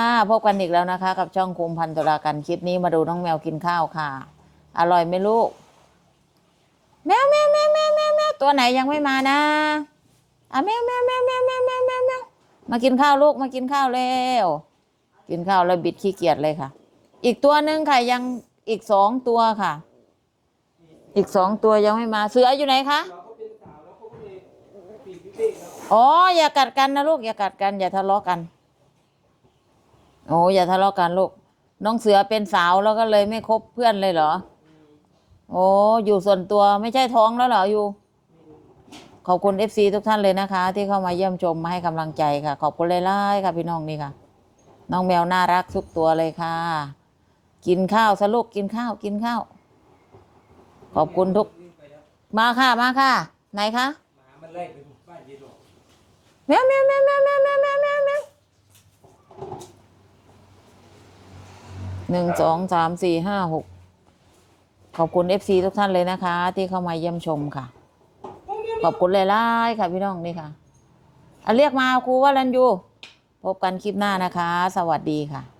ค่ะพบกันอีกแล้วนะคะ กับช่องคุมพันตุลากันคลิปนี้มาดูน้องแมวกินข้าวค่ะ อร่อยไหมลูก แมวแมวแมวแมวแมวแมวตัวไหนยังไม่มานะอะแมวแมวแมวแมวแมวแมวแมวแมวมากินข้าวลูกมากินข้าวเร็วกินข้าวแล้วบิดขี้เกียจเลยค่ะ อีกตัวหนึ่งค่ะยังอีกสองตัวค่ะ อีกสองตัวยังไม่มาเสืออยู่ไหนคะอ๋ออย่ากัดกันนะลูกอย่ากัดกันอย่าทะเลาะกัน โอ้อย่าทะเลาะกันลูก น้องเสือเป็นสาวแล้วก็เลยไม่คบเพื่อนเลยเหรอ โอ้อยู่ส่วนตัวไม่ใช่ท้องแล้วเหรออยู่ ขอบคุณเอฟซีทุกท่านเลยนะคะ ที่เข้ามาเยี่ยมชมมาให้กำลังใจค่ะ ขอบคุณเลยล่ค่ะพี่น้องนี่ค่ะ น้องแมวน่ารักทุกตัวเลยค่ะ กินข้าวสลูกกินข้าวกินข้าว ขอบคุณทุก มาค่ะมาค่ะ ไหนคะหมามันไล่ไปบ้านยีโรแมวแมวแมวแมวแมวแมวแมวแมวแมว หนึ่งสองสามสี่ห้าหกขอบคุณเอฟซีทุกท่านเลยนะคะ ที่เข้ามาเยี่ยมชมค่ะ ขอบคุณเลยล่ค่ะพี่น้องนี่ค่ะอะเรียกมาครูว่ารันยูพบกันคลิปหน้านะคะ สวัสดีค่ะ